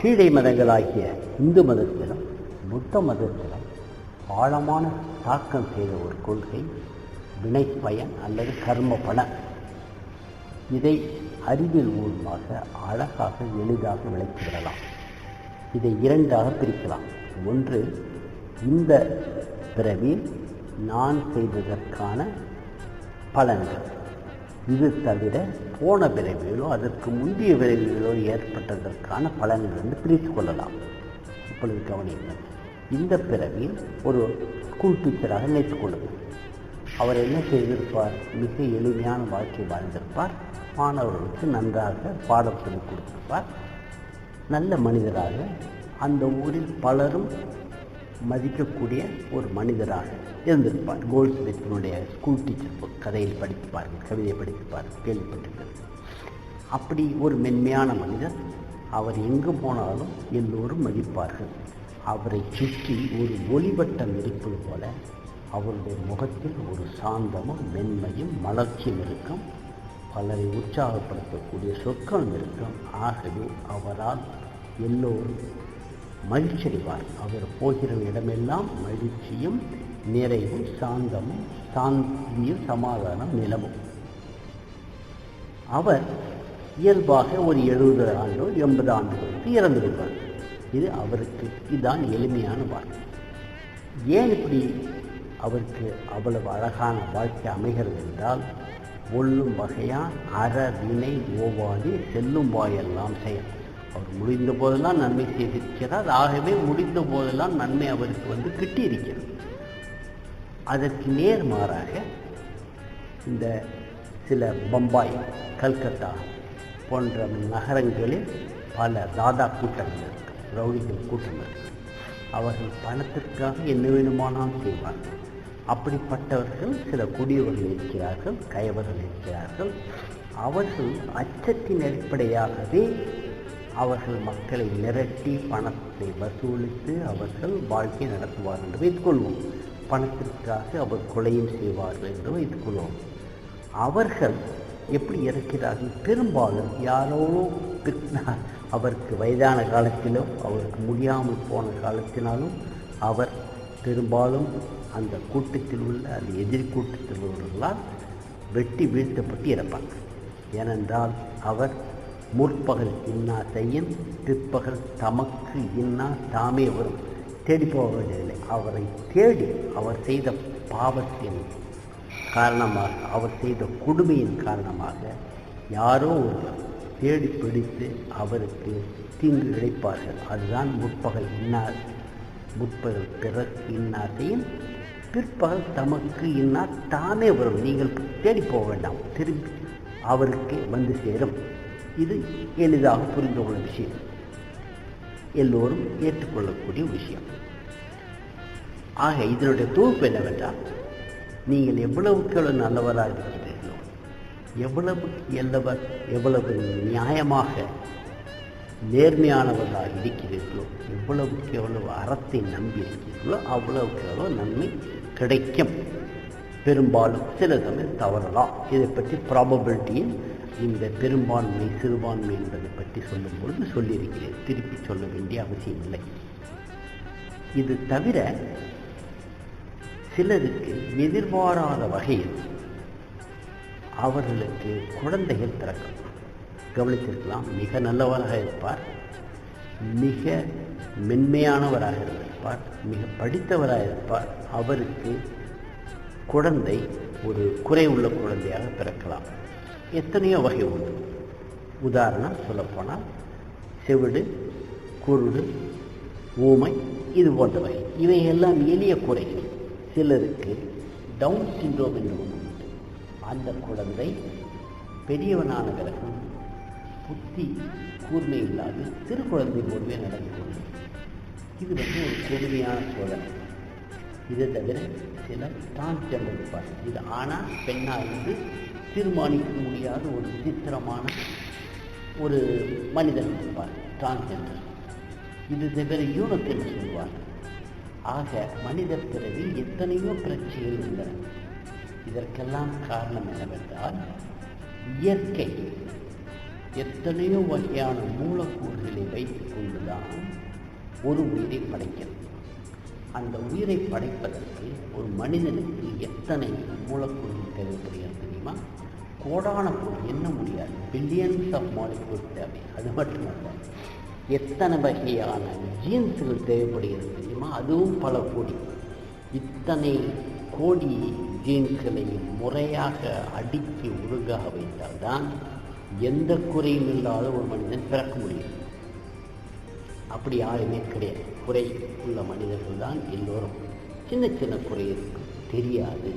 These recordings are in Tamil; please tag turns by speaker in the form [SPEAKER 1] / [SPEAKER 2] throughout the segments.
[SPEAKER 1] கீழே மதங்களாகிய இந்து மதத்திலும் புத்த மதத்திலும் ஆழமான தாக்கம் செய்த ஒரு கொள்கை வினை பயன் அல்லது கர்ம பலன் இதை அறிவியல் மூலமாக அழகாக எளிதாக விளக்கிவிடலாம் இதை இரண்டாக பிரிக்கலாம். ஒன்று இந்த பிறவில் நான் செய்ததற்கான பலன்கள். இது தவிர போன விரைவிலோ அதற்கு முந்தைய விரைவிலோ ஏற்பட்டதற்கான பலன்கள் வந்து பிரித்து கொள்ளலாம். இப்பொழுது கவனியுங்கள். இந்த பிறவியில் ஒரு ஸ்கூல் டீச்சராக நினைத்துக் கொள்ளுங்கள். அவர் என்ன செய்திருப்பார்? மிக எளிமையான வாழ்க்கை வாழ்ந்திருப்பார். மாணவர்களுக்கு நன்றாக பாடம் சொல்லிக் கொடுத்திருப்பார். நல்ல மனிதராக அந்த ஊரில் பலரும் மதிக்கக்கூடிய ஒரு மனிதராக இருந்திருப்பார். கோல்ஸ்மித்தினுடைய ஸ்கூல் டீச்சர் புக் கதையில் படித்துப்பார்கள் கவிதையை படித்துப்பார்கள் கேள்விப்பட்டிருக்கிறது. அப்படி ஒரு மென்மையான மனிதர் அவர் எங்கு போனாலும் எல்லோரும் மதிப்பார்கள். அவரை சுற்றி ஒரு ஒளிவட்டம் இருப்பது போல அவருடைய முகத்தில் ஒரு சாந்தமும் மென்மையும் மலர்ச்சியும் இருக்கும். பலரை உற்சாகப்படுத்தக்கூடிய சொற்களும் இருக்கும். ஆகவே அவரால் எல்லோரும் மகிழ்ச்சியடைவார் அவர் போகிற இடமெல்லாம் மகிழ்ச்சியும் நிறைவும் சாந்தமும் சாந்தியும் சமாதானம் நிலவும். அவர் இயல்பாக ஒரு எழுபது ஆண்டோ எண்பது ஆண்டுகளுக்கு இறந்து விடுவார் இது அவருக்கு இதுதான் எளிமையான வாழ்க்கை. ஏன் இப்படி அவருக்கு அவ்வளவு அழகான வாழ்க்கை அமைகிறது என்றால் ஒள்ளும் வகையான் அற வினை ஓவாதி செல்லும் வாயெல்லாம் செயல். அவர் முடிந்த போதெல்லாம் நன்மை செய்திருக்கிறார். ஆகவே முடிந்த போதெல்லாம் நன்மை அவருக்கு வந்து கிட்டியிருக்கிறது. அதற்கு நேர் மாறாக இந்த சில பம்பாய் கல்கத்தா போன்ற நகரங்களில் பல தாதா கூட்டங்கள் இருக்கும் ரவுடிகள் கூட்டங்கள் இருக்கும். அவர்கள் பணத்திற்காக என்ன வேணுமானாலும் செய்வார்கள். அப்படிப்பட்டவர்கள் சில குடியவர்கள் இருக்கிறார்கள் கயவர்கள் இருக்கிறார்கள். அவர்கள் அச்சத்தின் அடிப்படையாகவே அவர்கள் மக்களை மிரட்டி பணத்தை வசூலித்து அவர்கள் வாழ்க்கை நடத்துவார் என்று வைத்துக்கொள்வோம். பணத்திற்காக அவர் கொலையும் செய்வார்கள் என்று வைத்துக்கொள்வோம். அவர்கள் எப்படி இறக்கிறார்கள்? பெரும்பாலும் யாரோ அவருக்கு வயதான காலத்திலோ அவருக்கு முடியாமல் போன காலத்தினாலும் அவர் பெரும்பாலும் அந்த கூட்டத்தில் உள்ள அந்த எதிரி கூட்டத்தில் உள்ளவர்களால் வெட்டி வீழ்த்தப்பட்டு இறப்பாங்க ஏனென்றால் அவர் முற்பகல் இன்னா செய்யும் பிற்பகல் தமக்கு இன்னா தாமே வரும். தேடி போக வேண்டியதில்லை. அவரை தேடி அவர் செய்த பாவத்தின் காரணமாக அவர் செய்த கொடுமையின் காரணமாக யாரோ ஒருவர் தேடி பிடித்து அவருக்கு தீங்கு இழைப்பார்கள். அதுதான் முற்பகல் இன்னார் முற்பகல் பிறகு இன்னாத்தையும் பிற்பகல் தமக்கு இன்னார் தாமே வரும். நீங்கள் தேடி போக வேண்டாம். திரும்பி அவருக்கு வந்து சேரும். இது எளிதாக புரிந்து கொள்ள விஷயம். எல்லோரும் ஏற்றுக்கொள்ளக்கூடிய விஷயம். ஆக இதனுடைய தொகுப்பு என்னவென்றால் நீங்கள் எவ்வளவுக்கு எவ்வளவு நல்லவராக இருக்கிறீர்களோ எவ்வளவு எல்லவர் எவ்வளவு நியாயமாக நேர்மையானவர்களாக இருக்கிறீர்களோ எவ்வளவுக்கு எவ்வளவு அறத்தை நம்பி இருக்கிறீர்களோ அவ்வளவுக்கு எவ்வளவு நன்மை கிடைக்கும். பெரும்பாலும் சில சமயம் தவறலாம். இதை பற்றி ப்ராபபிலிட்டியில் இந்த பெரும்பான்மை சிறுபான்மை என்பதை பற்றி சொல்லும் பொழுது சொல்லியிருக்கிறேன். திருப்பி சொல்ல வேண்டிய அவசியம் இல்லை. இது தவிர சிலருக்கு எதிர்பாராத வகையில் அவர்களுக்கு குழந்தைகள் பிறக்கும். கவனித்திருக்கலாம் மிக நல்லவராக இருப்பார் மிக மென்மையானவராக இருப்பார் மிக படித்தவராக இருப்பார். அவருக்கு குழந்தை ஒரு குறை உள்ள குழந்தையாக பிறக்கலாம். எத்தனையோ வகை உண்டு. உதாரணம் சொல்லப்போனால் செவிடு குருடு ஊமை இது போன்ற இவை எல்லாம் எளிய குறைகள். சிலருக்கு டவுன் சிண்ட்ரோம் என்று ஒன்று உண்டு. அந்த குழந்தை பெரியவனான பிறகு புத்தி கூர்மை இல்லாது சிறு குழந்தை போலவே நடந்து கொள்ளும் இது வந்து ஒரு கொடுமையான சோதனை. இதை தவிர சில டிரான்ஸ்ஜெண்டர் இருப்பார் இது ஆனால் பெண்ணா இருந்து தீர்மானிக்க முடியாத ஒரு விசித்திரமான ஒரு மனிதன் இருப்பார் டிரான்ஸ்ஜெண்டர். இது தவிர யூனத் என்று சொல்வார் ஆக மனித பிறவில் எத்தனையோ பிரச்சனைகள் உள்ளன. இதற்கெல்லாம் காரணம் என்னவென்றால் இயற்கை எத்தனையோ வகையான மூலக்கூறுகளை வைத்துக் கொண்டுதான் தான் ஒரு உயிரை படைக்கிறது. அந்த உயிரை படைப்பதற்கு ஒரு மனிதனுக்கு எத்தனை மூலக்கூறுகள் தேவைப்படுகிறது தெரியுமா? கோடான பொருள் என்ன முடியாது. பில்லியன்ஸ் ஆஃப் மாலிகூல் தேவை. அது மட்டுமல்ல எத்தனை வகையான ஜீன்ஸுகள் தேவைப்படுகிறது தெரியுமா? அதுவும் பல கோடி. இத்தனை கோடி ஜீன்ஸ்களையும் முறையாக அடுக்கி உருகாக வைத்தால்தான் எந்த குறையும் இல்லாத ஒரு மனிதன் பிறக்க முடியும். அப்படி யாருமே கிடையாது. குறை உள்ள மனிதர்கள் தான் எல்லோரும். சின்ன சின்ன குறை இருக்கும் தெரியாது.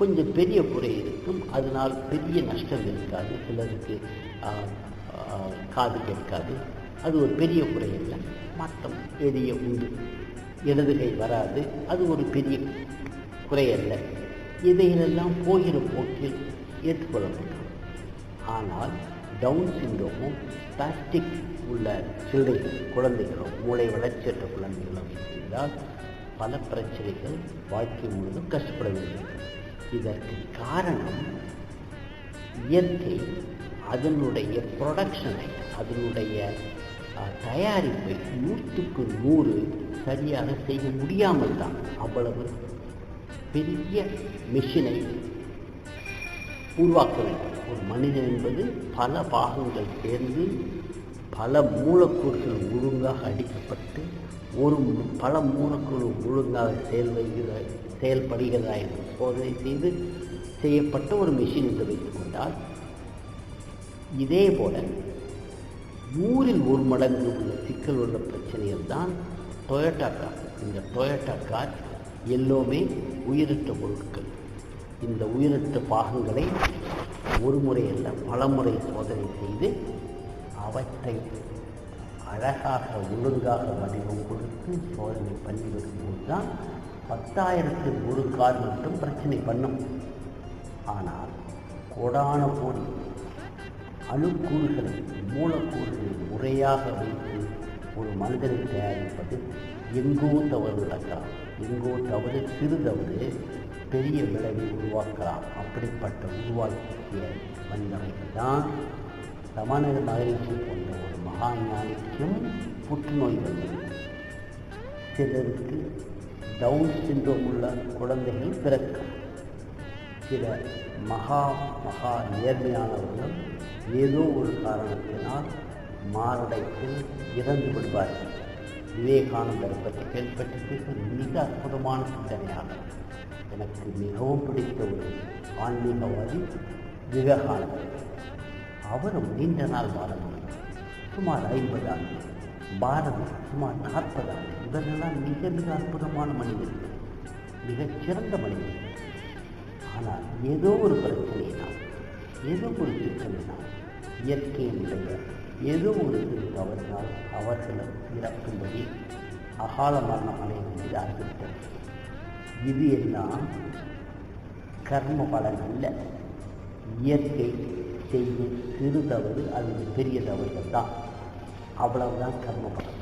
[SPEAKER 1] கொஞ்சம் பெரிய குறை இருக்கும் அதனால் பெரிய நஷ்டம் இருக்காது சிலருக்கு காது கேட்காது. அது ஒரு பெரிய குறை இல்லை மற்றம் எளிய உண்டு. இடது கை வராது அது ஒரு பெரிய குறை அல்ல. இதையெல்லாம் போகிற போக்கில் முடியும். ஆனால் டவுன் சிண்ட்ரோமும் ஸ்பாஸ்டிக் உள்ள சில்லைகள் குழந்தைகளும் மூளை வளர்ச்சியற்ற குழந்தைகளும் இருந்தால் பல பிரச்சனைகள் வாழ்க்கை முழுவதும் கஷ்டப்பட வேண்டும் இதற்கு காரணம் இயற்கை அதனுடைய ப்ரொடக்ஷனை அதனுடைய தயாரிப்பை நூற்றுக்கு நூறு சரியாக செய்ய முடியாமல் தான் அவ்வளவு பெரிய மிஷினை உருவாக்க வேண்டும். ஒரு மனிதன் என்பது பல பாகங்கள் சேர்ந்து பல மூலக்கூறுகள் ஒழுங்காக அடிக்கப்பட்டு ஒரு பல மூலக்கூறு ஒழுங்காக செயல்படுகிற செயல்படுகிறதா என்று சோதனை செய்து செய்யப்பட்ட ஒரு மிஷின் என்று வைத்துக் கொண்டால் இதே போல நூறில் ஒரு மடங்கு உள்ள சிக்கல் உள்ள பிரச்சனைகள் தான் டொயோட்டா கார் இந்த டொயோட்டா கார் எல்லோருமே உயிரற்ற பொருட்கள். இந்த உயிரற்ற பாகங்களை ஒரு முறை அல்ல பல முறை சோதனை செய்து அவற்றை அழகாக ஒழுங்காக வடிவம் கொடுத்து சோதனை பண்ணி வரும்போது தான் பத்தாயிரத்து ஒரு கார் மட்டும் பிரச்சனை பண்ணும். ஆனால் கோடான கோடி அணுக்கூறுகளை மூலக்கூறுகளை முறையாக வைத்து ஒரு மனிதனை தயாரிப்பது எங்கோ தவறு நடக்கலாம். எங்கோ தவறு சிறு தவறு பெரிய விளைவை உருவாக்கலாம். அப்படிப்பட்ட உருவாக்கிய மனிதர்கள் தான் ரமண மகரிஷி போன்ற ஒரு மகா ஞானிக்கும் புற்றுநோய் வந்தது சிலருக்கு டவுன் சிண்ட்ரோம் உள்ள குழந்தைகள் பிறக்கும் சில மகா மகா நேர்மையானவர்கள் ஏதோ ஒரு காரணத்தினால் மாரடைப்பில் இறந்து விடுவார்கள். விவேகானந்தரை பற்றி கேள்விப்பட்டிருப்பீர்கள். மிக அற்புதமான சிந்தனையாளர். எனக்கு மிகவும் பிடித்த ஒரு ஆன்மீகவாதி விவேகானந்தர். அவரும் நீண்ட நாள் வாழ முடியும் சுமார் ஐம்பது ஆண்டு பாரதி சுமார் நாற்பது ஆண்டு இவர்களெல்லாம் மிக மிக அற்புதமான மனிதர்கள் மிகச்சிறந்த மனிதர்கள். ஆனால் ஏதோ ஒரு பிரச்சனையினால் ஏதோ ஒரு சிக்கலினால் இயற்கையினுடைய ஏதோ ஒரு சிறு தவறினால் அவர்களும் இறக்கும்படி அகால மரணம் அடைய வேண்டியதாக இருக்கிறது இது எல்லாம் கர்ம பலன் அல்ல. இயற்கை செய்யும் சிறு தவறு அது பெரிய தவறுகள் தான். அவ்வளவுதான் கர்ம பலன்.